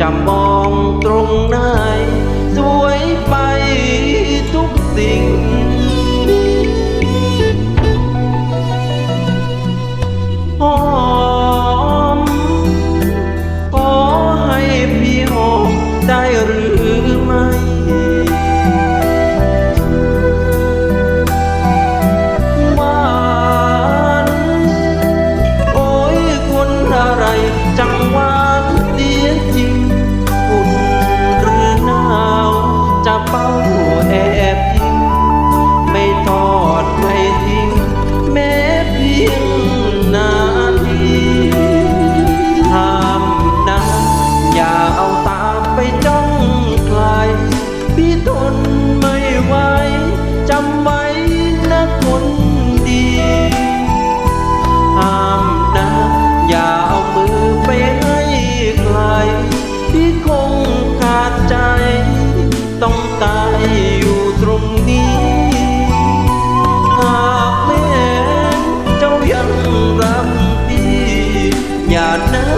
จำมองตรงหน้า อยู่ตรงนี้ หากแม่เจ้ายังรักพี่อย่านะ